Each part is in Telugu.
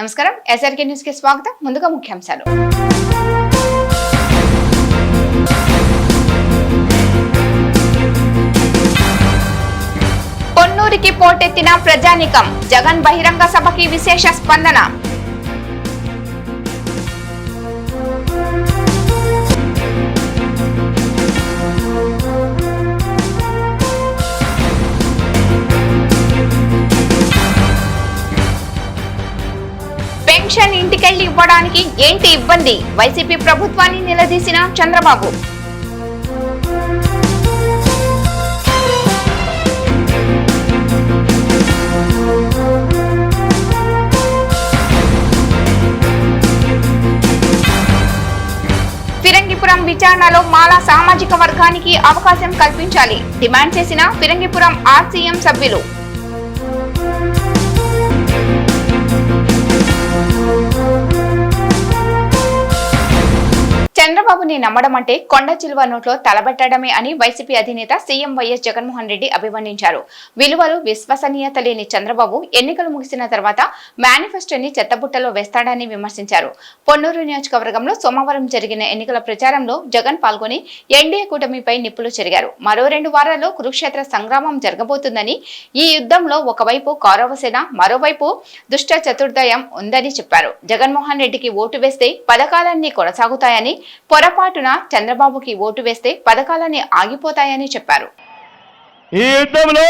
నమస్కారం. ఎస్ఆర్కే న్యూస్కి స్వాగతం. ముందుగా ముఖ్యాంశాలు. పొన్నూరికి పోటెత్తిన ప్రజానికం. జగన్ బహిరంగ సభకి విశేష స్పందన. ఇంటికెళ్ళి ఏంటి ఇబ్బంది? వైసీపీ ప్రభుత్వాన్ని నిలదీసిన చంద్రబాబు. ఫిరంగిపురం విచారణలో మాలా సామాజిక వర్గానికి అవకాశం కల్పించాలి. డిమాండ్ చేసిన ఫిరంగిపురం ఆర్సీఎం సభ్యులు. చంద్రబాబుని నమ్మడం అంటే కొండ చిలువ నోట్లో తలబెట్టడమే అని వైసీపీ అధినేత సీఎం వైఎస్ జగన్మోహన్ రెడ్డి అభివర్ణించారు. విలువలు విశ్వసనీయత లేని చంద్రబాబు ఎన్నికలు ముగిసిన తర్వాత మేనిఫెస్టోని చెత్తబుట్టలో వేస్తాడని విమర్శించారు. పొన్నూరు నియోజకవర్గంలో సోమవారం జరిగిన ఎన్నికల ప్రచారంలో జగన్ పాల్గొని ఎన్డీఏ కూటమిపై నిప్పులు చెరిగారు. మరో రెండు వారాల్లో కురుక్షేత్ర సంగ్రామం జరగబోతుందని ఈ యుద్ధంలో ఒకవైపు కౌరవసేన మరోవైపు దుష్ట చతుర్దయం ఉందని చెప్పారు. జగన్మోహన్ రెడ్డికి ఓటు వేస్తే పథకాలన్నీ కొనసాగుతాయని పొరపాటున చంద్రబాబుకి ఓటు వేస్తే పథకాలన్నీ ఆగిపోతాయని చెప్పారు. ఈ యుద్ధంలో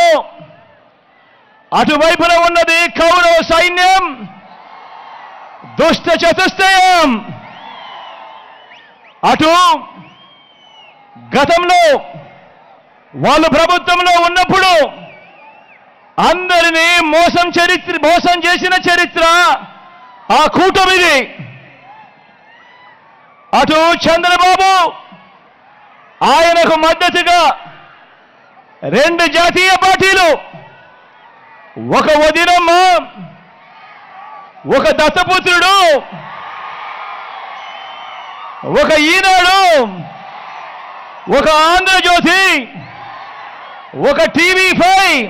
అటువైపున ఉన్నది కౌరవ సైన్యం దుష్ట చతుష్టయం. అటు గతంలో వాళ్ళు ప్రభుత్వంలో ఉన్నప్పుడు అందరినీ మోసం చరిత్ర మోసం చేసిన చరిత్ర ఆ కూటమిది. అటు చంద్రబాబు ఆయనకు మద్దతుగా రెండు జాతీయ పార్టీలు ఒక వదినమ్మ ఒక దత్తపుత్రుడు ఒక ఈనాడు ఒక ఆంధ్రజ్యోతి ఒక టీవీ ఫైవ్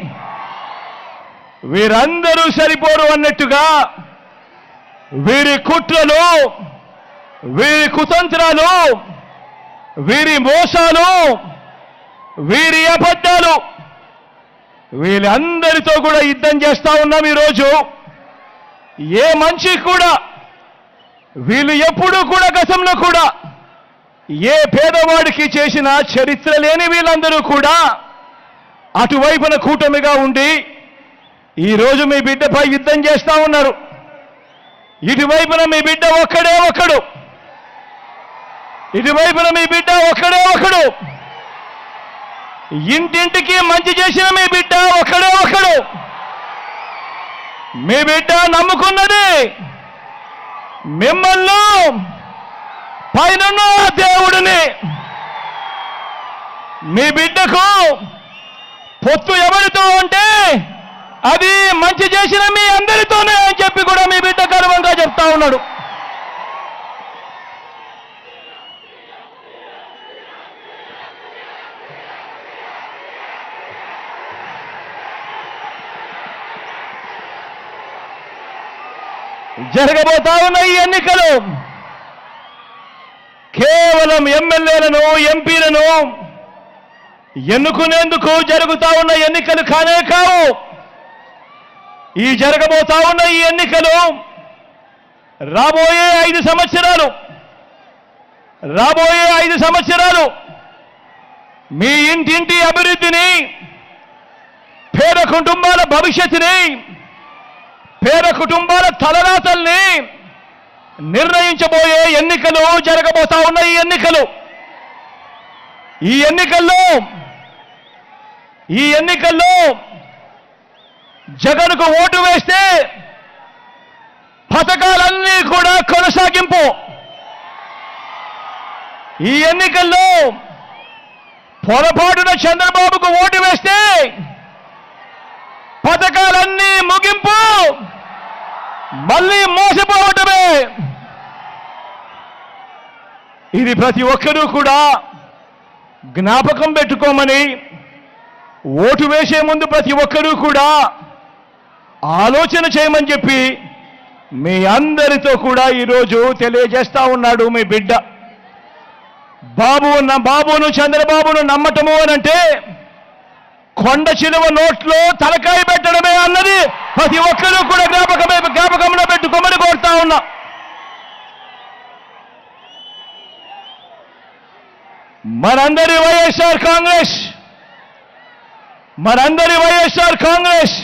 వీరందరూ సరిపోరు అన్నట్టుగా వీరి కుట్రలు వీరి కుతంత్రాలు వీరి మోసాలు వీరి అబద్ధాలు వీళ్ళందరితో కూడా యుద్ధం చేస్తా ఉన్నాం ఈరోజు. ఏ మంచి కూడా వీళ్ళు ఎప్పుడూ కూడా గతంలో కూడా ఏ పేదవాడికి చేసిన చరిత్ర లేని వీళ్ళందరూ కూడా అటువైపున కూటమిగా ఉండి ఈరోజు మీ బిడ్డపై యుద్ధం చేస్తా ఉన్నారు. ఇటువైపున మీ బిడ్డ ఒక్కడే ఒక్కడు. ఇటువైపున మీ బిడ్డ ఒక్కడే ఒకడు ఇంటింటికి మంచి చేసిన మీ బిడ్డ ఒక్కడే ఒకడు మీ బిడ్డ నమ్ముకున్నది మిమ్మల్ని పైన దేవుడిని. మీ బిడ్డకు పొత్తు ఎవరితో అంటే అది మంచి చేసిన మీ అందరితోనే అని చెప్పి కూడా మీ బిడ్డ గర్వంగా చెప్తా ఉన్నాడు. జరగబోతా ఉన్న ఈ ఎన్నికలు. కేవలం ఎమ్మెల్యేలను ఎంపీలను ఎన్నుకునేందుకు జరుగుతా ఉన్న ఎన్నికలు కానే కావు. ఈ జరగబోతా ఉన్న ఈ ఎన్నికలు రాబోయే ఐదు సంవత్సరాలు రాబోయే ఐదు సంవత్సరాలు మీ ఇంటింటి అభివృద్ధిని పేద కుటుంబాల భవిష్యత్తుని పేద కుటుంబాల తలరాతల్ని నిర్ణయించబోయే ఎన్నికలు జరగబోతా ఉన్న ఈ ఎన్నికలు. ఈ ఎన్నికల్లో ఈ ఎన్నికల్లో జగన్కు ఓటు వేస్తే పథకాలన్నీ కూడా కొనసాగింపు. ఈ ఎన్నికల్లో పొరపాటున చంద్రబాబుకు ఓటు వేస్తే పథకాలన్నీ ముగింపు. మళ్ళీ మోసపోవటమే. ఇది ప్రతి ఒక్కరూ కూడా జ్ఞాపకం పెట్టుకోమని ఓటు వేసే ముందు ప్రతి ఒక్కరూ కూడా ఆలోచన చేయమని చెప్పి మీ అందరితో కూడా ఈరోజు తెలియజేస్తా ఉన్నాడు మీ బిడ్డ. బాబు బాబును చంద్రబాబును నమ్మటము అనంటే కొండ చిలువ నోట్లో తలకాయ పెట్టడమే అన్నది ప్రతి ఒక్కరూ కూడా జ్ఞాపకమే జ్ఞాపకంలో పెట్టుకోమని కోరుతా ఉన్నా. మనందరి వైఎస్ఆర్ కాంగ్రెస్ మనందరి వైఎస్ఆర్ కాంగ్రెస్.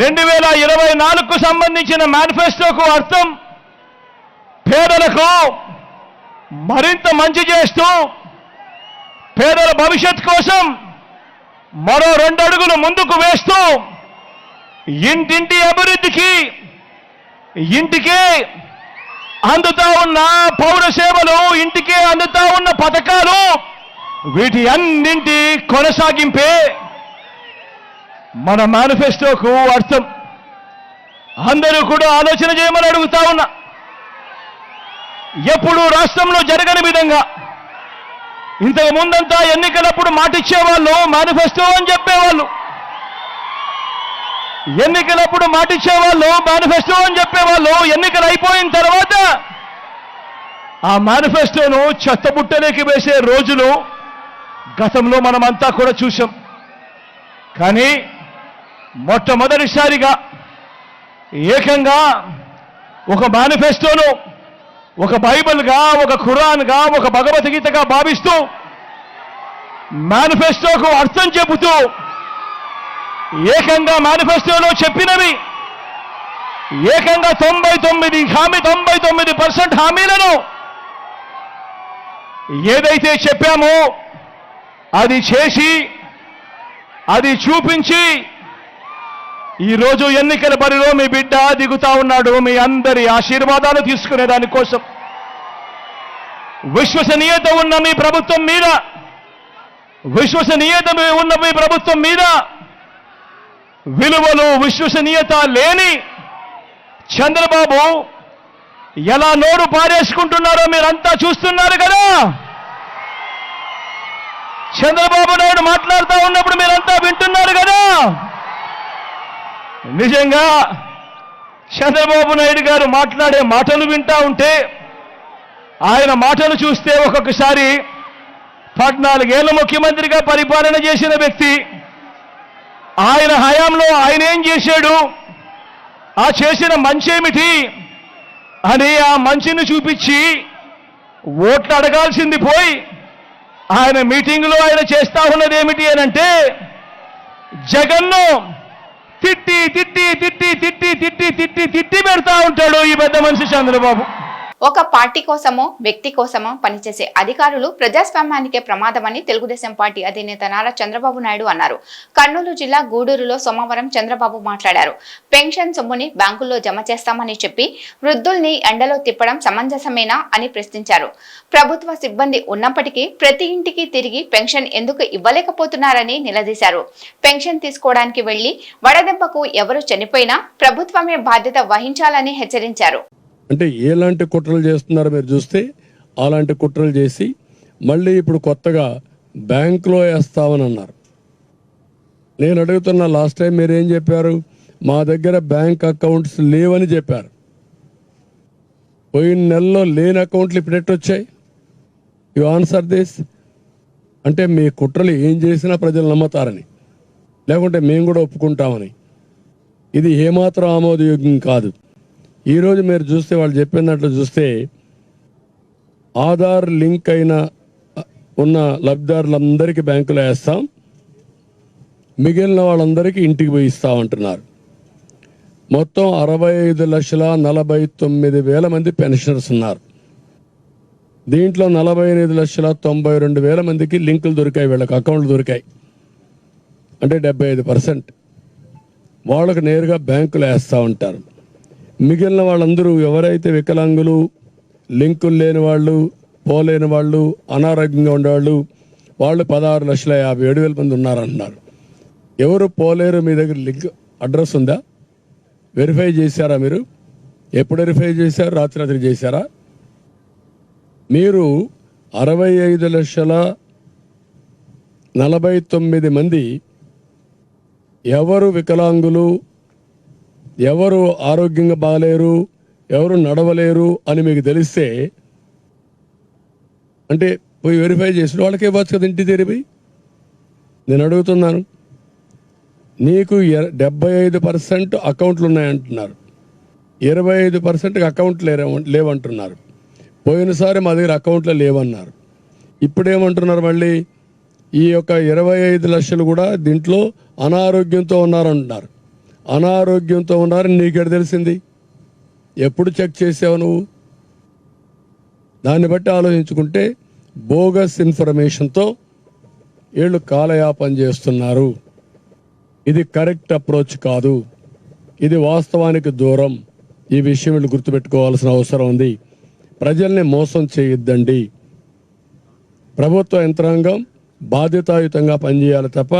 రెండు వేల ఇరవై నాలుగుకు సంబంధించిన మేనిఫెస్టోకు అర్థం పేదలకు మరింత మంచి చేస్తూ పేదల భవిష్యత్ కోసం మరో రెండు అడుగులు ముందుకు వేస్తూ ఇంటింటి అభివృద్ధికి ఇంటికే అందుతా ఉన్న పౌర సేవలు ఇంటికే అందుతా ఉన్న పథకాలు వీటి అన్నింటి కొనసాగింపే మన మేనిఫెస్టోకు అర్థం. అందరూ కూడా ఆలోచన చేయమని అడుగుతా ఉన్నా. ఎప్పుడు రాష్ట్రంలో జరగని విధంగా ఇంతకు ముందంతా ఎన్నికలప్పుడు మాటిచ్చేవాళ్ళు మేనిఫెస్టో అని చెప్పేవాళ్ళు. ఎన్నికలప్పుడు మాటిచ్చేవాళ్ళు మేనిఫెస్టో అని చెప్పేవాళ్ళు ఎన్నికలు అయిపోయిన తర్వాత ఆ మేనిఫెస్టోను చెత్తబుట్టలోకి వేసే రోజులు గతంలో మనమంతా కూడా చూసాం కానీ మొట్టమొదటిసారిగా ఏకంగా ఒక మేనిఫెస్టోను ఒక బైబిల్గా ఒక ఖురాన్గా ఒక భగవద్గీతగా భావిస్తూ మేనిఫెస్టోకు అర్థం చెబుతూ ఏకంగా మేనిఫెస్టోలో చెప్పినవి ఏకంగా తొంభై తొమ్మిది హామీ తొంభై తొమ్మిది పర్సెంట్ హామీలను ఏదైతే చెప్పామో అది చేసి అది చూపించి ఈరోజు ఎన్నికల బరిలో మీ బిడ్డ దిగుతా ఉన్నాడు. మీ అందరి ఆశీర్వాదాలు తీసుకునే దానికోసం విశ్వసనీయత ఉన్న మీ ప్రభుత్వం మీద. విశ్వసనీయత ఉన్న మీ ప్రభుత్వం మీద. విలువలు విశ్వసనీయత లేని చంద్రబాబు ఎలా నోరు పారేసుకుంటున్నారో మీరంతా చూస్తున్నారు కదా. చంద్రబాబు నాయుడు మాట్లాడుతూ ఉన్నప్పుడు మీరంతా వింటున్నారు కదా. నిజంగా చంద్రబాబు నాయుడు గారు మాట్లాడే మాటలు వింటా ఉంటే ఆయన మాటలు చూస్తే ఒక్కొక్కసారి పద్నాలుగేళ్ళ ముఖ్యమంత్రిగా పరిపాలన చేసిన వ్యక్తి ఆయన హయాంలో ఆయన ఏం చేశాడు ఆ చేసిన మంచి ఏమిటి అని ఆ మంచిని చూపించి ఓట్లు అడగాల్సింది పోయి ఆయన మీటింగులో ఆయన చేస్తా ఉన్నది ఏమిటి అని అంటే జగన్ను తిట్టి తిట్టి తిట్టి తిట్టి పెడతా ఉంటాడు ఈ పెద్ద మనిషి చంద్రబాబు. ఒక పార్టీ కోసమో వ్యక్తి కోసమో పనిచేసే అధికారులు ప్రజాస్వామ్యానికే ప్రమాదమని తెలుగుదేశం పార్టీ అధినేత నారా చంద్రబాబు నాయుడు అన్నారు. కర్నూలు జిల్లా గూడూరులో సోమవారం చంద్రబాబు మాట్లాడారు. పెన్షన్ సొమ్ముని బ్యాంకుల్లో జమ చేస్తామని చెప్పి వృద్ధుల్ని ఎండలో తిప్పడం సమంజసమేనా అని ప్రశ్నించారు. ప్రభుత్వ సిబ్బంది ఉన్నప్పటికీ ప్రతి ఇంటికి తిరిగి పెన్షన్ ఎందుకు ఇవ్వలేకపోతున్నారని నిలదీశారు. పెన్షన్ తీసుకోవడానికి వెళ్ళి వడదెబ్బకు ఎవరు చనిపోయినా ప్రభుత్వమే బాధ్యత వహించాలని హెచ్చరించారు. అంటే ఎలాంటి కుట్రలు చేస్తున్నారో మీరు చూస్తే అలాంటి కుట్రలు చేసి మళ్ళీ ఇప్పుడు కొత్తగా బ్యాంకులో వేస్తామని అన్నారు. నేను అడుగుతున్న లాస్ట్ టైం మీరు ఏం చెప్పారు? మా దగ్గర బ్యాంక్ అకౌంట్స్ లేవని చెప్పారు. పోయిన నెలలో లేని అకౌంట్లు ఇప్పుడు ఎట్టు వచ్చాయి? యు ఆన్సర్ దిస్ అంటే మీ కుట్రలు ఏం చేసినా ప్రజలు నమ్ముతారని. లేకుంటే మేము కూడా ఒప్పుకుంటామని. ఇది ఏమాత్రం ఆమోదయోగ్యం కాదు. ఈరోజు మీరు చూస్తే వాళ్ళు చెప్పినట్లు చూస్తే ఆధార్ లింక్ అయిన ఉన్న లబ్ధిదారులందరికీ బ్యాంకులో వేస్తాం. మిగిలిన వాళ్ళందరికీ ఇంటికి పోయి ఇస్తామంటున్నారు మొత్తం అరవై ఐదు లక్షల నలభై తొమ్మిది వేల మంది పెన్షనర్స్ ఉన్నారు. దీంట్లో నలభై ఎనిమిది లక్షల తొంభై రెండు వేల మందికి లింకులు దొరికాయి వీళ్ళకి అకౌంట్లు దొరికాయి. అంటే డెబ్బై ఐదు పర్సెంట్. వాళ్ళకు నేరుగా బ్యాంకులు వేస్తూ ఉంటారు. మిగిలిన వాళ్ళందరూ ఎవరైతే వికలాంగులు లింకులు లేని వాళ్ళు పోలేని వాళ్ళు అనారోగ్యంగా ఉండేవాళ్ళు వాళ్ళు పదహారు లక్షల యాభై ఏడు వేల మంది ఉన్నారంటున్నారు. ఎవరు పోలేరు మీ దగ్గర లింక్ అడ్రస్ ఉందా? వెరిఫై చేశారా మీరు? ఎప్పుడు వెరిఫై చేశారు? రాత్రి రాత్రి చేశారా? మీరు అరవై ఐదు లక్షల నలభై తొమ్మిది మంది ఎవరు వికలాంగులు ఎవరు ఆరోగ్యంగా బాగలేరు ఎవరు నడవలేరు అని మీకు తెలిస్తే అంటే పోయి వెరిఫై చేసిన వాళ్ళకే ఇవ్వచ్చు కదా ఇంటి తెరిపి నేను అడుగుతున్నాను. నీకు ఎ- డెబ్బై ఐదు పర్సెంట్ అకౌంట్లు ఉన్నాయంటున్నారు. ఇరవై ఐదు పర్సెంట్కి అకౌంట్లు లేరు లేవంటున్నారు. పోయినసారి మా దగ్గర అకౌంట్లో లేవన్నారు. ఇప్పుడేమంటున్నారు మళ్ళీ? ఈ యొక్క ఇరవై ఐదు లక్షలు కూడా దీంట్లో అనారోగ్యంతో ఉన్నారంటున్నారు. అనారోగ్యంతో ఉన్నారని నీకెడ తెలిసింది? ఎప్పుడు చెక్ చేసావు నువ్వు? దాన్ని బట్టి ఆలోచించుకుంటే బోగస్ ఇన్ఫర్మేషన్తో వీళ్ళు కాలయాపన చేస్తున్నారు. ఇది కరెక్ట్ అప్రోచ్ కాదు. ఇది వాస్తవానికి దూరం. ఈ విషయం వీళ్ళు గుర్తుపెట్టుకోవాల్సిన అవసరం ఉంది. ప్రజల్ని మోసం చేయొద్దండి. ప్రభుత్వ యంత్రాంగం బాధ్యతాయుతంగా పనిచేయాలి తప్ప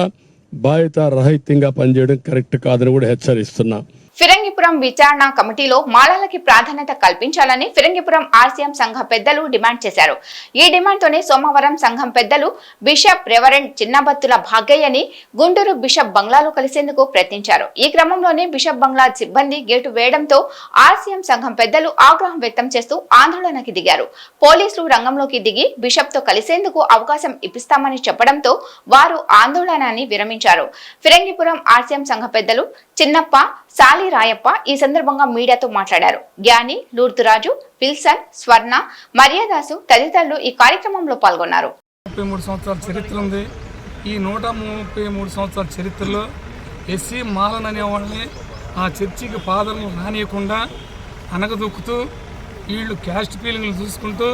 బాధ్యత రహిత్యంగా పనిచేయడం కరెక్ట్ కాదని కూడా హెచ్చరిస్తున్నా. ఫిరంగిపురం విచారణ కమిటీలో మాలలకి ప్రాధాన్యత కల్పించాలని ఫిరంగిపురం ఆర్సీఎం సంఘ పెద్దలు డిమాండ్ చేశారు. ఈ డిమాండ్తోనే సోమవారం సంఘం పెద్దలు బిషప్ రెవరెండ్ చిన్నబత్తుల భాగయ్యని గుంటూరు బిషప్ బంగ్లాలో కలిసేందుకు ప్రయత్నించారు. ఈ క్రమంలోనే బిషప్ బంగ్లా సిబ్బంది గేటు వేయడంతో ఆర్సీఎం సంఘం పెద్దలు ఆగ్రహం వ్యక్తం చేస్తూ ఆందోళనకి దిగారు. పోలీసులు రంగంలోకి దిగి బిషప్తో కలిసేందుకు అవకాశం ఇప్పిస్తామని చెప్పడంతో వారు ఆందోళనని విరమించారు. ఫిరంగిపురం ఆర్సీఎం సంఘ పెద్దలు చిన్నప్ప సాలి రాయప్ప ఈ సందర్భంగా మీడియాతో మాట్లాడారు. జ్ఞాని లూర్తురాజు విల్సన్ స్వర్ణ మర్యాదాసు తదితరులు ఈ కార్యక్రమంలో పాల్గొన్నారు. ముప్పై మూడు సంవత్సరాల చరిత్ర ఉంది. ఈ నూట ముప్పై మూడు సంవత్సరాల చరిత్రలో ఎస్సీ మాలన్ అనేవాళ్ళని ఆ చర్చికి పాదలను రానియకుండా అనగదొక్కుతూ వీళ్ళు క్యాస్ట్ ఫీలింగ్లు చూసుకుంటూ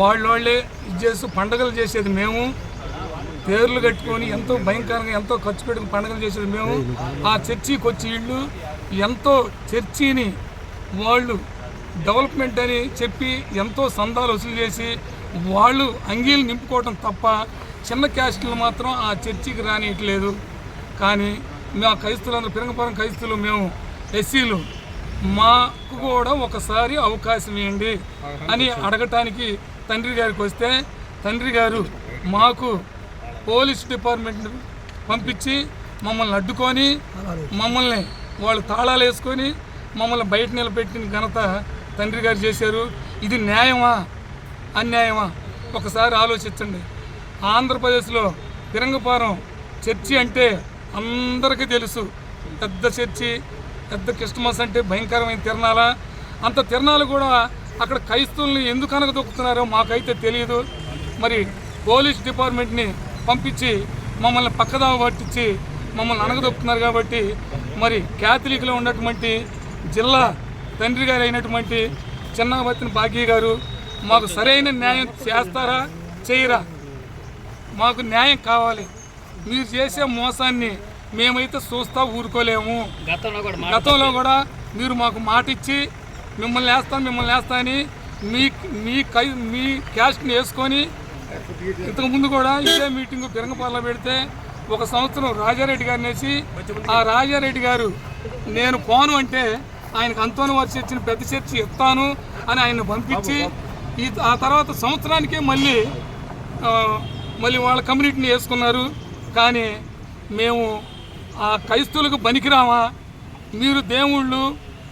వాళ్ళ వాళ్ళే ఇది చేస్తూ పండుగలు చేసేది మేము. పేర్లు కట్టుకొని ఎంతో భయంకరంగా ఎంతో ఖర్చు పెట్టుకుని పండుగలు చేసేది మేము. ఆ చర్చికి వచ్చి వీళ్ళు ఎంతో చర్చిని వాళ్ళు డెవలప్మెంట్ అని చెప్పి ఎంతో సందాలు వసూలు చేసి వాళ్ళు అంగీలు నింపుకోవటం తప్ప చిన్న క్యాస్టులు మాత్రం ఆ చర్చికి రానియట్లేదు. కానీ మా క్రైస్తులందరూ పిరంగపురం క్రైస్తులు మేము ఎస్సీలు. మాకు కూడా ఒకసారి అవకాశం ఇవ్వండి అని అడగటానికి తండ్రి గారికి వస్తే తండ్రి గారు మాకు పోలీస్ డిపార్ట్మెంట్ పంపించి మమ్మల్ని అడ్డుకొని మమ్మల్ని వాళ్ళు తాళాలు వేసుకొని మమ్మల్ని బయట నిలబెట్టిన ఘనత తండ్రి గారు చేశారు. ఇది న్యాయమా? అన్యాయమా? ఒకసారి ఆలోచించండి. ఆంధ్రప్రదేశ్లో తిరంగపారం చర్చి అంటే అందరికీ తెలుసు. పెద్ద చర్చి పెద్ద క్రిస్టమస్ అంటే భయంకరమైన తిరణాల. అంత తిరణాలు కూడా అక్కడ క్రైస్తవుల్ని ఎందుకు అనగదొక్కుతున్నారో మాకైతే తెలియదు. మరి పోలీస్ డిపార్ట్మెంట్ని పంపించి మమ్మల్ని పక్కదావ పట్టించి మమ్మల్ని అనగదొక్కుతున్నారు కాబట్టి మరి క్యాథలిక్లో ఉన్నటువంటి జిల్లా తండ్రి గారు అయినటువంటి చిన్నబత్తిన భాగ్య గారు మాకు సరైన న్యాయం చేస్తారా చేయరా? మాకు న్యాయం కావాలి. మీరు చేసే మోసాన్ని మేమైతే చూస్తా ఊరుకోలేము. గతంలో కూడా మీరు మాకు మాట ఇచ్చి మిమ్మల్ని వేస్తాను మిమ్మల్ని వేస్తా అని మీ మీ కై మీ క్యాస్ట్ని వేసుకొని ఇంతకు ముందు కూడా ఇదే మీటింగ్ పిరంగపాలలో పెడితే ఒక సంవత్సరం రాజారెడ్డి గారిని వేసి ఆ రాజారెడ్డి గారు నేను పోను అంటే ఆయనకు అంతోని వారి ఇచ్చిన పెద్ద చర్చి ఇస్తాను అని ఆయన పంపించి ఈ ఆ తర్వాత సంవత్సరానికే మళ్ళీ మళ్ళీ వాళ్ళ కమ్యూనిటీని వేసుకున్నారు. కానీ మేము ఆ క్రైస్తువులకు బనికిరామా మీరు దేవుళ్ళు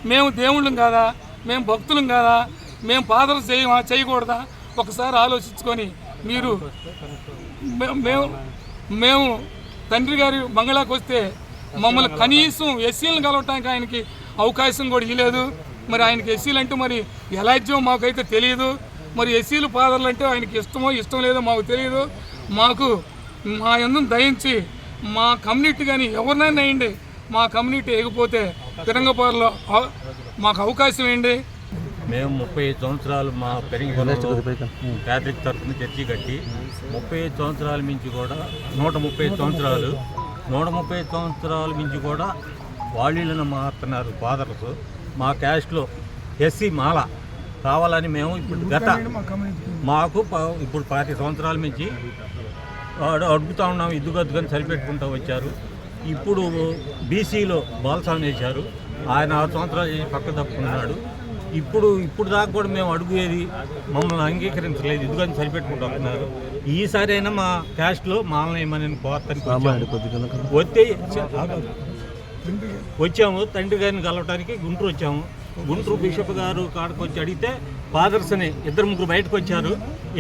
మేము దేవుళ్ళం కాదా? మేము భక్తులం కాదా? మేము పాదలు చేయమా? చేయకూడదా? ఒకసారి ఆలోచించుకొని మీరు మేము మేము తండ్రి గారి బంగ్లాకి వస్తే మమ్మల్ని కనీసం ఎస్సీలను కలవటానికి ఆయనకి అవకాశం కూడా ఇవ్వలేదు మరి ఆయనకి ఎస్సీలు అంటే మరి ఎలా ఇచ్చో మాకైతే తెలియదు మరి ఎస్సీలు ఫాదర్లు అంటే ఆయనకి ఇష్టమో ఇష్టం లేదో మాకు తెలియదు మాకు మా ఎందుకు దయించి మా కమ్యూనిటీ కానీ ఎవరినైనా వేయండి. మా కమ్యూనిటీ ఎగిపోతే తిరంగపారలో మాకు అవకాశం ఏంటి మేము ముప్పై ఐదు సంవత్సరాలు మా పెరిగి క్యాథలిక్ తరఫున చర్చి కట్టి ముప్పై ఐదు సంవత్సరాల మించి కూడా నూట ముప్పై ఐదు సంవత్సరాలు నూట ముప్పై ఐదు సంవత్సరాల మించి కూడా వాళ్ళని మారుతున్నారు ఫాదర్స్. మా క్యాస్ట్లో ఎస్సీ మాల కావాలని మేము ఇప్పుడు గత మాకు ప- ఇప్పుడు పాతి సంవత్సరాల నుంచి అడు- అడుగుతా ఉన్నాం ఇద్దుగద్దుకొని సరిపెట్టుకుంటూ వచ్చారు. ఇప్పుడు బీసీలో బాలస్వామి వేశారు ఆయన ఆరు సంవత్సరాలు చేసి పక్క తప్పుకున్నాడు. ఇప్పుడు ఇప్పుడు దాకా కూడా మేము అడుగుయేది మమ్మల్ని అంగీకరించలేదు. ఇదిగని సరిపెట్టుకుంటూ వస్తున్నారు. ఈసారి అయినా మా క్యాస్ట్లో మాలనేయమని వచ్చాము. వస్తే వచ్చాము. తండ్రి గారిని కలవటానికి గుంటూరు వచ్చాము. గుంటూరు బిషప్ గారు కాడకు వచ్చి అడిగితే ఫాదర్స్ అని ఇద్దరు ముగ్గురు బయటకు వచ్చారు.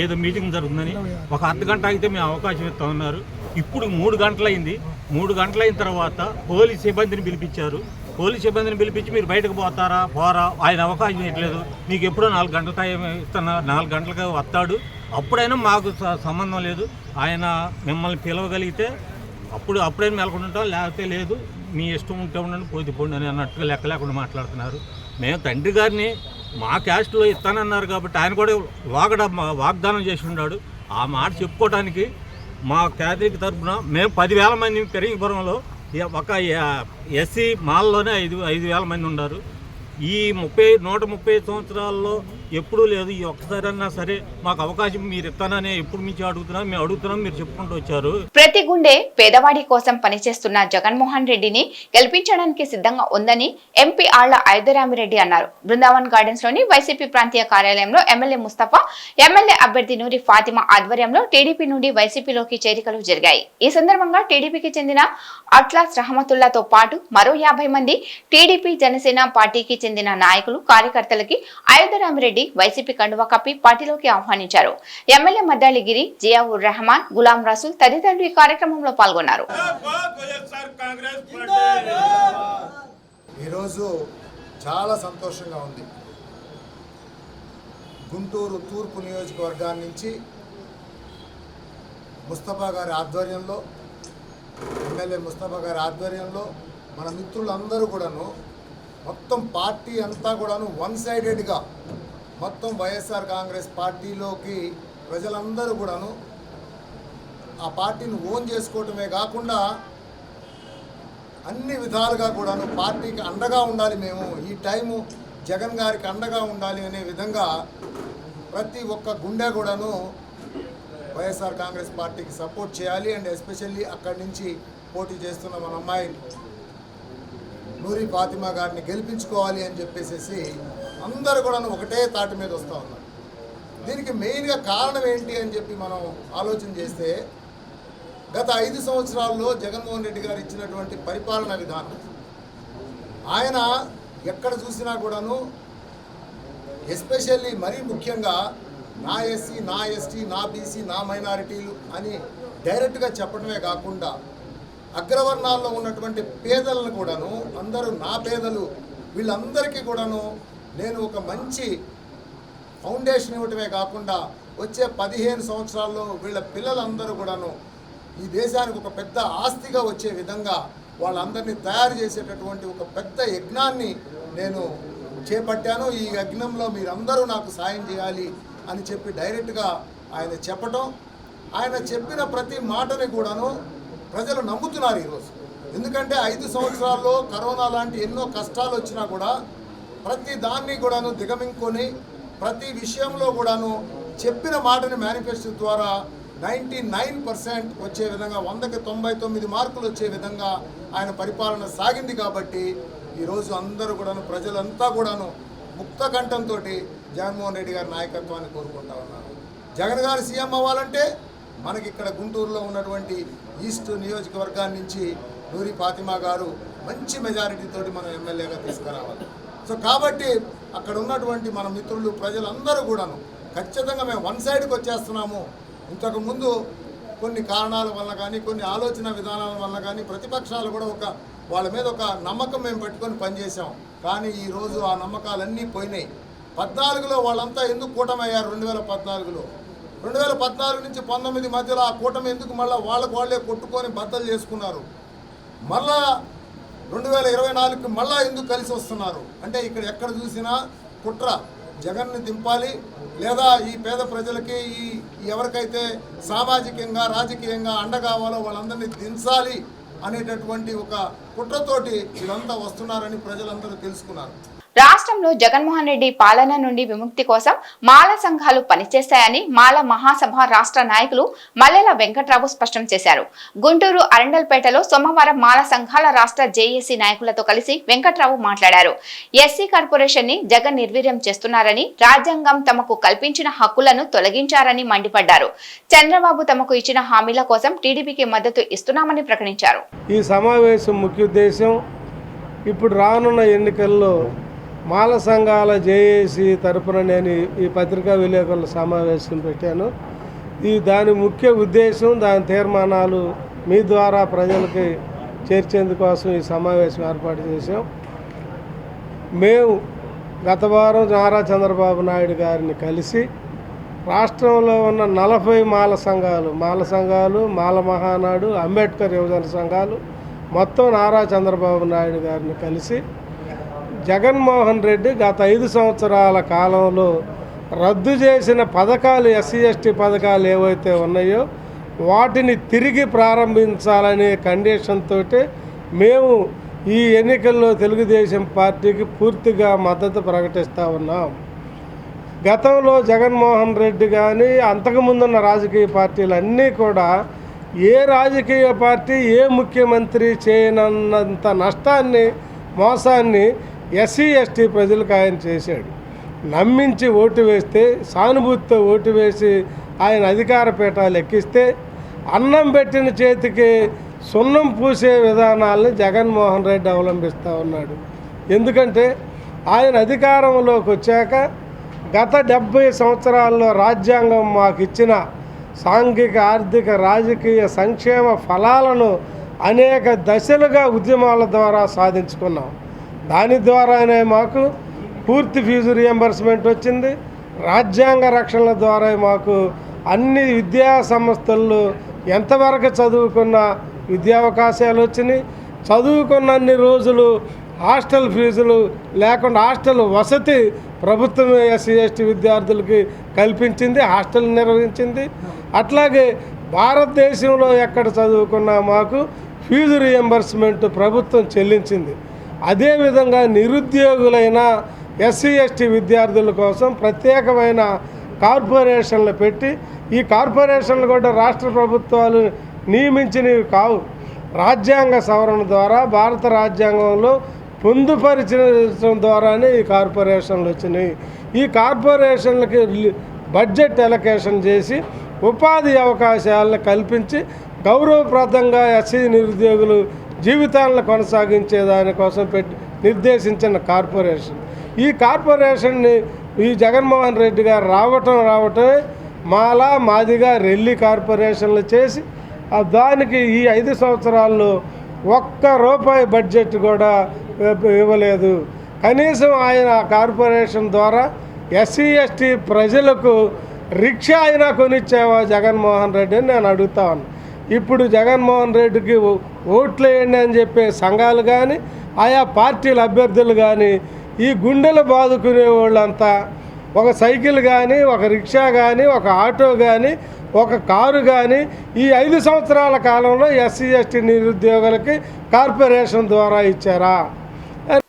ఏదో మీటింగ్ జరుగుతుందని. ఒక అర్ధ గంట అయితే మేము అవకాశం ఇస్తా ఉన్నారు ఇప్పుడు మూడు గంటలైంది. మూడు గంటలైన తర్వాత పోలీస్ సిబ్బందిని పిలిపించారు. పోలీస్ సిబ్బందిని పిలిపించి మీరు బయటకు పోతారా పోరా? ఆయన అవకాశం ఇవ్వట్లేదు. మీకు ఎప్పుడో నాలుగు గంటల టైం ఇస్తున్నా నాలుగు గంటలకు వస్తాడు. అప్పుడైనా మాకు సంబంధం లేదు. ఆయన మిమ్మల్ని పిలవగలిగితే అప్పుడు అప్పుడైనా మెలకుంటుంటాం లేకపోతే లేదు. మీ ఇష్టం ఉంటే ఉండండి పోతే పోండి అని అన్నట్టుగా లెక్క లేకుండా మాట్లాడుతున్నారు. మేము తండ్రి గారిని మా క్యాస్ట్లో ఇస్తానన్నారు కాబట్టి ఆయన కూడా వాగడ వాగ్దానం చేసి ఉన్నాడు ఆ మాట చెప్పుకోవడానికి మా క్యాథలిక్ తరఫున మేము పదివేల మంది పెరిగిపురంలో ఒక ఎస్సీ మాల్లోనే ఐదు ఐదు వేల మంది ఉన్నారు ఈ ముప్పై నూట ముప్పై సంవత్సరాల్లో ఎప్పుడూ లేదు ఈ ఒక్కసారన్నా సరే మాకు అవకాశం మీరు ఇస్తాననే ఎప్పుడు మించి అడుగుతున్నాం మేము అడుగుతున్నాం మీరు చెప్పుకుంటూ వచ్చారు. ప్రతి గుండె పేదవాడి కోసం పనిచేస్తున్న జగన్మోహన్ రెడ్డిని గెలిపించడానికి సిద్ధంగా ఉందని ఎంపీ ఆళ్ళ ఐదరామిరెడ్డి అన్నారు. బృందావన్ గార్డెన్స్లోని వైసీపీ ప్రాంతీయ కార్యాలయంలో ఎమ్మెల్యే ముస్తఫా ఎమ్మెల్యే అభ్యర్థి నూరి ఫాతిమా ఆధ్వర్యంలో టీడీపీ నుండి వైసీపీలోకి చేరికలు జరిగాయి. ఈ సందర్భంగా టీడీపీకి చెందిన అట్లాస్ రహమతుల్లాతో పాటు మరో యాభై మంది టీడీపీ జనసేన పార్టీకి చెందిన నాయకులు కార్యకర్తలకి ఐదరామిరెడ్డి వైసీపీ కండువా కప్పి పార్టీలోకి ఆహ్వానించారు. ఎమ్మెల్యే మద్దాలిగిరి జియావుర్ రెహమాన్ గులాం రసూల్ తదితరులు ఈ కార్యక్రమంలో పాల్గొన్నారు. ఈరోజు చాలా సంతోషంగా ఉంది. గుంటూరు తూర్పు నియోజకవర్గాన్ని నుంచి ముస్తఫా గారి ఆధ్వర్యంలో ఎమ్మెల్యే ముస్తఫా గారి ఆధ్వర్యంలో మన మిత్రులందరూ కూడాను మొత్తం పార్టీ అంతా కూడాను వన్ సైడెడ్గా మొత్తం వైఎస్ఆర్ కాంగ్రెస్ పార్టీలోకి ప్రజలందరూ కూడాను ఆ పార్టీని ఓన్ చేసుకోవటమే కాకుండా అన్ని విధాలుగా కూడాను పార్టీకి అండగా ఉండాలి మేము. ఈ టైము జగన్ గారికి అండగా ఉండాలి అనే విధంగా ప్రతి ఒక్క గుండె కూడాను వైఎస్ఆర్ కాంగ్రెస్ పార్టీకి సపోర్ట్ చేయాలి అండ్ ఎస్పెషల్లీ అక్కడి నుంచి పోటీ చేస్తున్న మన అమ్మాయి నూరి ఫాతిమా గారిని గెలిపించుకోవాలి అని చెప్పేసి అందరూ కూడాను ఒకటే తాటి మీద వస్తూ ఉన్నారు. దీనికి మెయిన్గా కారణం ఏంటి అని చెప్పి మనం ఆలోచన చేస్తే గత ఐదు సంవత్సరాల్లో జగన్మోహన్ రెడ్డి గారు ఇచ్చినటువంటి పరిపాలన విధానం ఆయన ఎక్కడ చూసినా కూడాను ఎస్పెషల్లీ మరీ ముఖ్యంగా నా ఎస్సీ నా ఎస్టీ నా బీసీ నా మైనారిటీలు అని డైరెక్ట్గా చెప్పడమే కాకుండా అగ్రవర్ణాల్లో ఉన్నటువంటి పేదలను కూడాను అందరూ నా పేదలు వీళ్ళందరికీ కూడాను నేను ఒక మంచి ఫౌండేషన్ ఇవ్వటమే కాకుండా వచ్చే పదిహేను సంవత్సరాల్లో వీళ్ళ పిల్లలందరూ కూడాను ఈ దేశానికి ఒక పెద్ద ఆస్తిగా వచ్చే విధంగా వాళ్ళందరినీ తయారు చేసేటటువంటి ఒక పెద్ద యజ్ఞాన్ని నేను చేపట్టాను. ఈ యజ్ఞంలో మీరందరూ నాకు సాయం చేయాలి అని చెప్పి డైరెక్ట్గా ఆయన చెప్పటం. ఆయన చెప్పిన ప్రతి మాటని కూడాను ప్రజలు నమ్ముతున్నారు ఈరోజు. ఎందుకంటే ఐదు సంవత్సరాల్లో కరోనా లాంటి ఎన్నో కష్టాలు వచ్చినా కూడా ప్రతి దాన్ని కూడాను దిగమింగుకొని ప్రతి విషయంలో కూడాను చెప్పిన మాటని మేనిఫెస్టో ద్వారా నైంటీ నైన్ పర్సెంట్ వచ్చే విధంగా వందకి తొంభై తొమ్మిది మార్కులు వచ్చే విధంగా ఆయన పరిపాలన సాగింది కాబట్టి ఈరోజు అందరూ కూడాను ప్రజలంతా కూడాను ముక్త కంఠంతో జగన్మోహన్ రెడ్డి గారి నాయకత్వాన్ని కోరుకుంటా ఉన్నారు. జగన్ గారు సీఎం అవ్వాలంటే మనకి ఇక్కడ గుంటూరులో ఉన్నటువంటి ఈస్ట్ నియోజకవర్గాన్ని నుంచి నూరి ఫాతిమా గారు మంచి మెజారిటీతోటి మనం ఎమ్మెల్యేగా తీసుకురావాలి. సో కాబట్టి అక్కడ ఉన్నటువంటి మన మిత్రులు ప్రజలందరూ కూడాను ఖచ్చితంగా మేము వన్ సైడ్కి వచ్చేస్తున్నాము. ఇంతకుముందు కొన్ని కారణాల వల్ల కానీ కొన్ని ఆలోచన విధానాల వల్ల కానీ ప్రతిపక్షాలు కూడా ఒక వాళ్ళ మీద ఒక నమ్మకం మేము పెట్టుకొని పనిచేసాం కానీ ఈరోజు ఆ నమ్మకాలన్నీ పోయినాయి. పద్నాలుగులో వాళ్ళంతా ఎందుకు కూటమయ్యారు రెండు వేల పద్నాలుగులో? రెండు వేల పద్నాలుగు నుంచి పంతొమ్మిది మధ్యలో ఆ కూటమి ఎందుకు మళ్ళీ వాళ్ళకు వాళ్ళే కొట్టుకొని బద్దలు చేసుకున్నారు? మళ్ళా రెండు వేల ఇరవై నాలుగుకి మళ్ళా ఎందుకు కలిసి వస్తున్నారు? అంటే ఇక్కడ ఎక్కడ చూసినా కుట్ర జగన్ని దింపాలి లేదా ఈ పేద ప్రజలకి ఈ ఈ ఎవరికైతే సామాజికంగా రాజకీయంగా అండ కావాలో వాళ్ళందరినీ దించాలి అనేటటువంటి ఒక కుట్రతోటి వీళ్ళంతా వస్తున్నారని ప్రజలందరూ తెలుసుకున్నారు. రాష్ట్రంలో జగన్మోహన్ రెడ్డి పాలన నుండి విముక్తి కోసం మాల సంఘాలు పనిచేస్తాయని మాల మహాసభ రాష్ట్ర నాయకులు మల్లెల వెంకట్రావు స్పష్టం చేశారు. గుంటూరు అరండల్పేటలో సోమవారం మాల సంఘాల రాష్ట్ర జేఏసీ నాయకులతో కలిసి వెంకట్రావు మాట్లాడారు. ఎస్సీ కార్పొరేషన్ని జగన్ నిర్వీర్యం చేస్తున్నారని రాజ్యాంగం తమకు కల్పించిన హక్కులను తొలగించారని మండిపడ్డారు. చంద్రబాబు తమకు ఇచ్చిన హామీల కోసం టీడీపీకి మద్దతు ఇస్తున్నామని ప్రకటించారు. ఈ సమావేశం ముఖ్య ఉద్దేశం ఇప్పుడు రానున్న ఎన్నికల్లో మాల సంఘాల జేఏసీ తరపున నేను ఈ- ఈ పత్రికా విలేకరుల సమావేశం పెట్టాను. ఈ దాని ముఖ్య ఉద్దేశం దాని తీర్మానాలు మీ ద్వారా ప్రజలకి చేర్చేందుకోసం ఈ సమావేశం ఏర్పాటు చేశాం. మేము గత వారం నారా చంద్రబాబు నాయుడు గారిని కలిసి రాష్ట్రంలో ఉన్న నలభై మాల సంఘాలు మాల సంఘాలు మాల మహానాడు అంబేద్కర్ యువజన సంఘాలు మొత్తం నారా చంద్రబాబు నాయుడు గారిని కలిసి జగన్మోహన్ రెడ్డి గత ఐదు సంవత్సరాల కాలంలో రద్దు చేసిన పథకాలు ఎస్సీ ఎస్టీ పథకాలు ఏవైతే ఉన్నాయో వాటిని తిరిగి ప్రారంభించాలనే కండిషన్ తోటి మేము ఈ ఎన్నికల్లో తెలుగుదేశం పార్టీకి పూర్తిగా మద్దతు ప్రకటిస్తూ ఉన్నాం. గతంలో జగన్మోహన్ రెడ్డి కానీ అంతకుముందున్న రాజకీయ పార్టీలు అన్నీ కూడా ఏ రాజకీయ పార్టీ ఏ ముఖ్యమంత్రి చేయనన్నంత నష్టాన్ని మోసాన్ని ఎస్సీ ఎస్టీ ప్రజలకు ఆయన చేశాడు. నమ్మించి ఓటు వేస్తే సానుభూతితో ఓటు వేసి ఆయన అధికార పీఠాలు ఎక్కిస్తే అన్నం పెట్టిన చేతికి సున్నం పూసే విధానాలను జగన్మోహన్ రెడ్డి అవలంబిస్తూ ఉన్నాడు. ఎందుకంటే ఆయన అధికారంలోకి వచ్చాక గత డెబ్భై సంవత్సరాల్లో రాజ్యాంగం మాకు ఇచ్చిన సాంఘిక ఆర్థిక రాజకీయ సంక్షేమ ఫలాలను అనేక దశలుగా ఉద్యమాల ద్వారా సాధించుకున్నాం. దాని ద్వారానే మాకు పూర్తి ఫీజు రియంబర్స్మెంట్ వచ్చింది. రాజ్యాంగ రక్షణల ద్వారా మాకు అన్ని విద్యా సంస్థల్లో ఎంతవరకు చదువుకున్న విద్యావకాశాలు వచ్చినాయి. చదువుకున్న అన్ని రోజులు హాస్టల్ ఫీజులు లేకుండా హాస్టల్ వసతి ప్రభుత్వం ఎస్సీ ఎస్టీ విద్యార్థులకి కల్పించింది హాస్టల్ నిర్వహించింది. అట్లాగే భారతదేశంలో ఎక్కడ చదువుకున్నా మాకు ఫీజు రియంబర్స్మెంట్ ప్రభుత్వం చెల్లించింది. అదేవిధంగా నిరుద్యోగులైన ఎస్సీ ఎస్టీ విద్యార్థుల కోసం ప్రత్యేకమైన కార్పొరేషన్లు పెట్టి ఈ కార్పొరేషన్లు కూడా రాష్ట్ర ప్రభుత్వాలు నియమించినవి కావు. రాజ్యాంగ సవరణ ద్వారా భారత రాజ్యాంగంలో పొందుపరిచడం ద్వారానే ఈ కార్పొరేషన్లు వచ్చినాయి ఈ కార్పొరేషన్లకి బడ్జెట్ ఎలకేషన్ చేసి ఉపాధి అవకాశాలను కల్పించి గౌరవప్రదంగా ఎస్సీ నిరుద్యోగులు జీవితాలను కొనసాగించే దానికోసం పెట్టి నిర్దేశించిన కార్పొరేషన్. ఈ కార్పొరేషన్ని ఈ జగన్మోహన్ రెడ్డి గారు రావటం రావటమే మాలా మాదిగా రెల్లి కార్పొరేషన్లు చేసి దానికి ఈ ఐదు సంవత్సరాల్లో ఒక్క రూపాయి బడ్జెట్ కూడా ఇవ్వలేదు. కనీసం ఆయన ఆ కార్పొరేషన్ ద్వారా ఎస్సీ ఎస్టీ ప్రజలకు రిక్షా అయినా కొనిచ్చావా జగన్మోహన్ రెడ్డి అని నేను అడుగుతా ఉన్నాను ఇప్పుడు జగన్మోహన్ రెడ్డికి ఓట్లేయండి అని చెప్పే సంఘాలు కానీ ఆయా పార్టీల అభ్యర్థులు కానీ ఈ గుండెలు బాదుకునే వాళ్ళంతా ఒక సైకిల్ కానీ ఒక రిక్షా కానీ ఒక ఆటో కానీ ఒక కారు కానీ ఈ ఐదు సంవత్సరాల కాలంలో ఎస్సీ ఎస్టీ నిరుద్యోగులకి కార్పొరేషన్ ద్వారా ఇచ్చారా?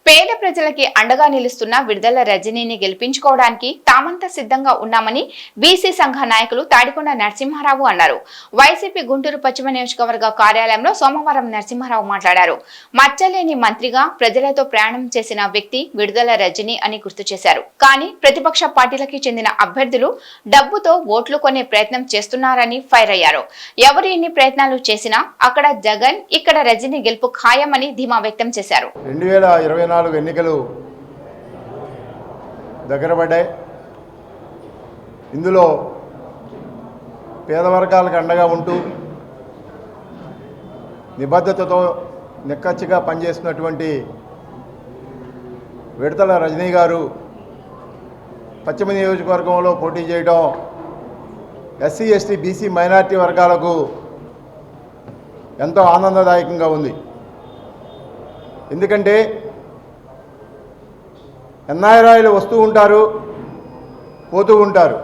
పేద ప్రజలకి అండగా నిలుస్తున్న విడుదల రజనీని గెలిపించుకోవడానికి తామంతా సిద్ధంగా ఉన్నామని బీసీ సంఘ నాయకులు తాడికొండ నరసింహారావు అన్నారు. వైసీపీ గుంటూరు పశ్చిమ నియోజకవర్గ కార్యాలయంలో సోమవారం నరసింహారావు మాట్లాడారు. మచ్చలేని మంత్రిగా ప్రజలతో ప్రయాణం చేసిన వ్యక్తి విడుదల రజని అని గుర్తు చేశారు. కానీ ప్రతిపక్ష పార్టీలకి చెందిన అభ్యర్థులు డబ్బుతో ఓట్లు కొనే ప్రయత్నం చేస్తున్నారని ఫైర్ అయ్యారు. ఎవరు ఎన్ని ప్రయత్నాలు చేసినా అక్కడ జగన్ ఇక్కడ రజని గెలుపు ఖాయమని ధీమా వ్యక్తం చేశారు. రెండు నాలుగు ఎన్నికలు దగ్గర పడ్డాయి. ఇందులో పేద వర్గాలకు అండగా ఉంటూ నిబద్ధతతో నిక్కచ్చిగా పనిచేస్తున్నటువంటి విడతల రజనీ గారు పశ్చిమ నియోజకవర్గంలో పోటీ చేయడం ఎస్సీ ఎస్టీ బీసీ మైనార్టీ వర్గాలకు ఎంతో ఆనందదాయకంగా ఉంది. ఎందుకంటే ఎన్ఆర్ఐలు వస్తూ ఉంటారు పోతూ ఉంటారు.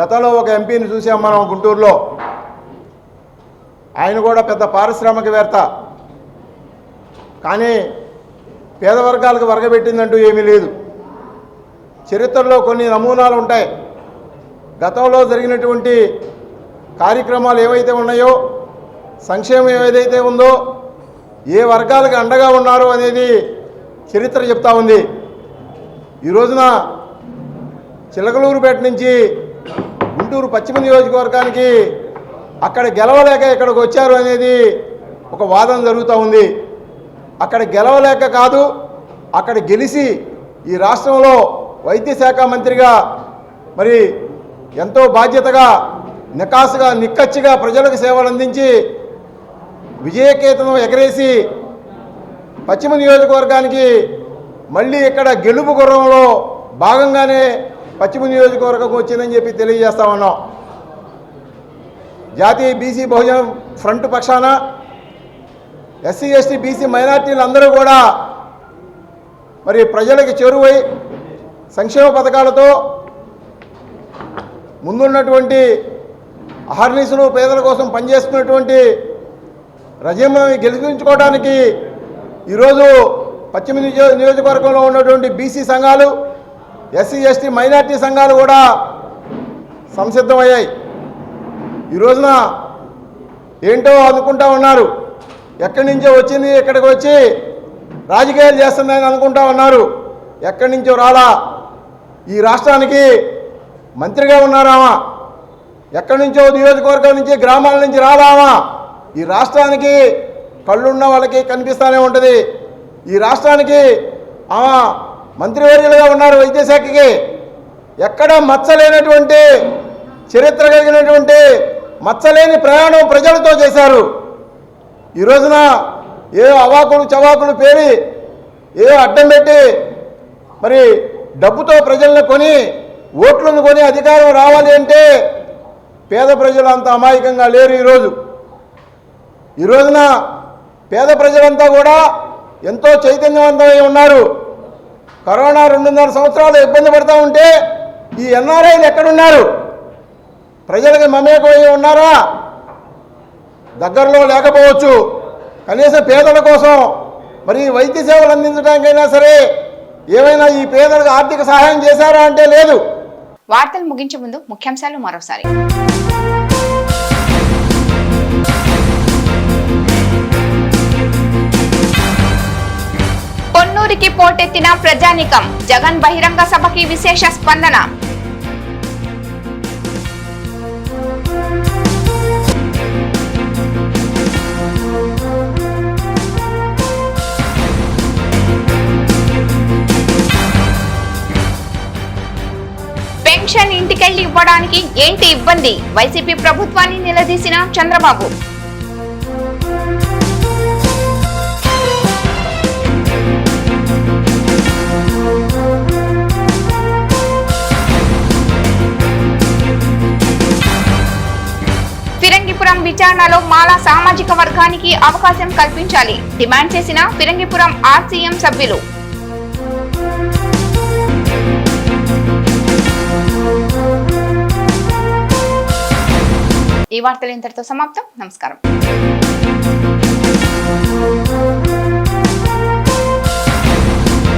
గతంలో ఒక ఎంపీని చూసాం మనం గుంటూరులో. ఆయన కూడా పెద్ద పారిశ్రామికవేత్త కానీ పేద వర్గాలకు వరగబెట్టిందంటూ ఏమీ లేదు. చరిత్రలో కొన్ని నమూనాలు ఉంటాయి. గతంలో జరిగినటువంటి కార్యక్రమాలు ఏవైతే ఉన్నాయో సంక్షేమం ఏదైతే ఉందో ఏ వర్గాలకు అండగా ఉన్నారో అనేది చరిత్ర చెప్తా ఉంది. ఈ రోజున చిలకలూరుపేట నుంచి గుంటూరు పశ్చిమ నియోజకవర్గానికి అక్కడ గెలవలేక ఇక్కడికి వచ్చారు అనేది ఒక వాదన జరుగుతూ ఉంది. అక్కడ గెలవలేక కాదు అక్కడ గెలిచి ఈ రాష్ట్రంలో వైద్య శాఖ మంత్రిగా మరి ఎంతో బాధ్యతగా నికాసుగా నిక్కచ్చిగా ప్రజలకు సేవలు అందించి విజయకేతనం ఎగరేసి పశ్చిమ నియోజకవర్గానికి మళ్ళీ ఇక్కడ గెలుపు గుర్రంలో భాగంగానే పశ్చిమ నియోజకవర్గం వచ్చిందని చెప్పి తెలియజేస్తా ఉన్నాం. జాతీయ బీసీ బహుజన ఫ్రంట్ పక్షాన ఎస్సీ ఎస్టీ బీసీ మైనార్టీలు అందరూ కూడా మరి ప్రజలకు చేరువై సంక్షేమ పథకాలతో ముందున్నటువంటి అహర్నిసులు పేదల కోసం పనిచేస్తున్నటువంటి రజమ్మని గెలిపించుకోవడానికి ఈరోజు పశ్చిమ నియో నియోజకవర్గంలో ఉన్నటువంటి బీసీ సంఘాలు ఎస్సీ ఎస్టీ మైనార్టీ సంఘాలు కూడా సంసిద్ధమయ్యాయి. ఈ రోజున ఏంటో అనుకుంటా ఉన్నారు. ఎక్కడి నుంచో వచ్చింది ఇక్కడికి వచ్చి రాజకీయాలు చేస్తుందని అనుకుంటా ఉన్నారు. ఎక్కడి నుంచో రాలా? ఈ రాష్ట్రానికి మంత్రిగా ఉన్నారామా? ఎక్కడి నుంచో నియోజకవర్గం నుంచి గ్రామాల నుంచి రాలామా? ఈ రాష్ట్రానికి కళ్ళున్న వాళ్ళకి కనిపిస్తూనే ఉంటుంది. ఈ రాష్ట్రానికి ఆమె మంత్రివర్యులుగా ఉన్నారు వైద్యశాఖకి ఎక్కడ మచ్చలేనటువంటి చరిత్ర కలిగినటువంటి మచ్చలేని ప్రయాణం ప్రజలతో చేశారు. ఈ రోజున ఏ అవాకులు చవాకులు పేరి ఏ అడ్డం పెట్టి మరి డబ్బుతో ప్రజలను కొని ఓట్లను కొని అధికారం రావాలి అంటే పేద ప్రజలు అంత అమాయకంగా లేరు ఈరోజు ఈ రోజున పేద ప్రజలంతా కూడా ఎంతో చైతన్యవంతమై ఉన్నారు. కరోనా రెండున్నర సంవత్సరాలు ఇబ్బంది పడుతూ ఉంటే ఈ ఎన్ఆర్ఐలు ఎక్కడున్నారు? ప్రజలకి మమేకమై ఉన్నారా? దగ్గరలో లేకపోవచ్చు. కనీసం పేదల కోసం మరి వైద్య సేవలు అందించడానికైనా సరే ఏమైనా ఈ పేదలకు ఆర్థిక సహాయం చేశారా అంటే లేదు. వార్తలు ముగించే ముందు ముఖ్యాంశాలు మరోసారి. పొన్నూరికి పోటెత్తిన ప్రజానికం. జగన్ బహిరంగ సభకి విశేష స్పందన. పెన్షన్ ఇంటికెళ్ళి ఇవ్వడానికి ఏంటి ఇబ్బంది? వైసీపీ ప్రభుత్వాన్ని నిలదీసిన చంద్రబాబు. విచారణలో మాలా సామాజిక వర్గానికి అవకాశం కల్పించాలి. డిమాండ్ చేసిన ఫిరంగిపురం ఆర్సీఎం సభ్యులు. ఈ వార్తలు ఇంతటితో సమాప్తం. నమస్కారం.